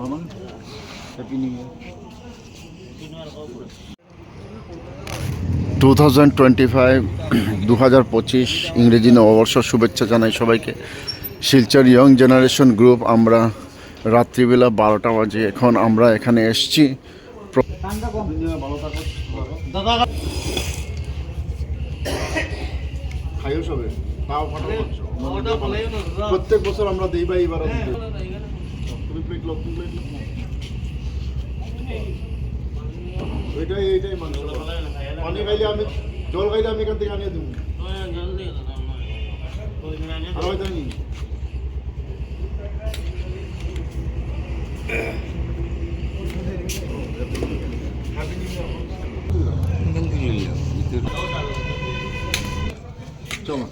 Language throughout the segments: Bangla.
মামা happy new year two thousand twenty five দু হাজার পঁচিশ ইংরেজি নববর্ষ শুভেচ্ছা জানাই সবাইকে। শিলচর ইয়ং জেনারেশন গ্রুপ আমরা রাত্রিবেলা বারোটা বাজে এখন আমরা এখানে এসছি। ভালো থাকো খাইও সবে। তাও প্রত্যেক বছর আমরা দিই বা এইবার প্লেট লোক প্লেট ওইটাই এইটাই মাংস পানি খাইলে আমি জল খাইলে আমি এখান থেকে আনিয়ে দেবো। আর হয়তো নি চলো।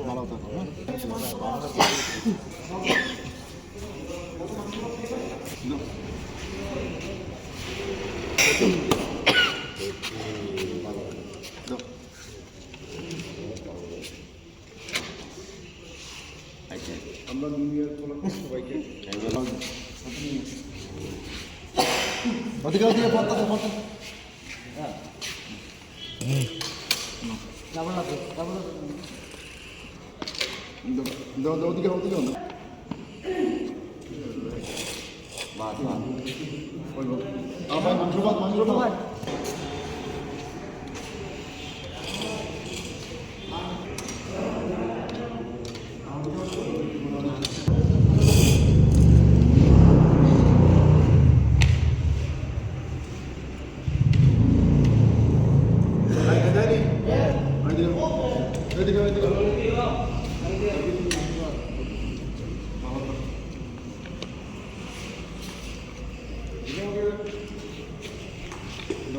ভালো থাকো হ্যাঁ। আমরা ইয়ার উপলক্ষে সবাইকে ওদিকে ওদিকে পড়তে পড়তে দে। 너, 너, 너 어디가 어디가 없나? 맞, 맞. 어이구. 아, 많이 만져봐, 만져봐. Ready to go, ready to go.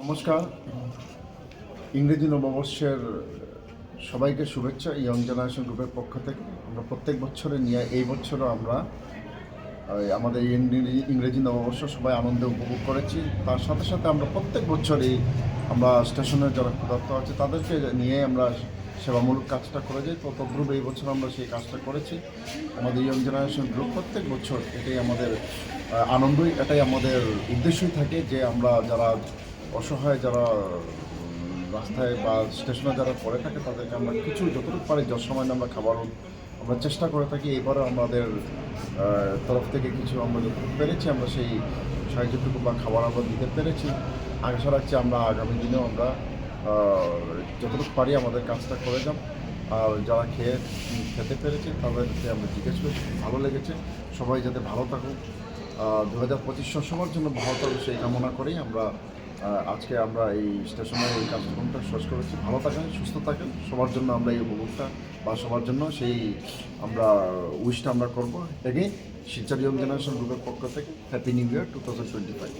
নমস্কার। ইংরেজি নববর্ষের সবাইকে শুভেচ্ছা ইয়ং জেনারেশন গ্রুপের পক্ষ থেকে। আমরা প্রত্যেক বছরে নিয়ে এই বছরও আমরা আমাদের ইংরেজি নববর্ষ সবাই আনন্দে উপভোগ করেছি। তার সাথে সাথে আমরা প্রত্যেক বছরই আমরা স্টেশনের যারা ক্ষুধার্ত আছে, তাদেরকে নিয়ে আমরা সেবামূলক কাজটা করে যাই। তো এই বছর আমরা সেই কাজটা করেছি। আমাদের ইয়ং জেনারেশন গ্রুপ প্রত্যেক বছর এটাই আমাদের আনন্দই, এটাই আমাদের উদ্দেশ্যই থাকে যে আমরা যারা অসহায়, যারা রাস্তায় বা স্টেশনে যারা পড়ে থাকে, তাদেরকে আমরা কিছু যতটুকু পারি যথাসময় আমরা খাবার আমরা চেষ্টা করে থাকি এবারও আমাদের তরফ থেকে কিছু আমরা যতটুকু পেরেছি, আমরা সেই সাহায্যটুকু বা খাবার আমরা দিতে পেরেছি। আশা রাখছি আমরা আগামী দিনেও আমরা যতটুকু পারি আমাদের কাজটা করে যাব। আর যারা খেয়ে, খেতে পেরেছে তাদেরকে আমরা জিজ্ঞেস করছি ভালো লেগেছে। সবাই যাতে ভালো থাকুক। দু হাজার পঁচিশ সবার জন্য ভালো থাকবে সেই কামনা করেই আমরা আজকে আমরা এই স্টেশনের এই কার্যক্রমটা শেষ করেছি। ভালো থাকেন, সুস্থ থাকেন। সবার জন্য আমরা এই উপভোগটা বা সবার জন্য সেই আমরা উইশটা আমরা করব। এগেইন শিলচর ইয়ং জেনারেশন গ্রুপের পক্ষ থেকে happy new year two thousand twenty five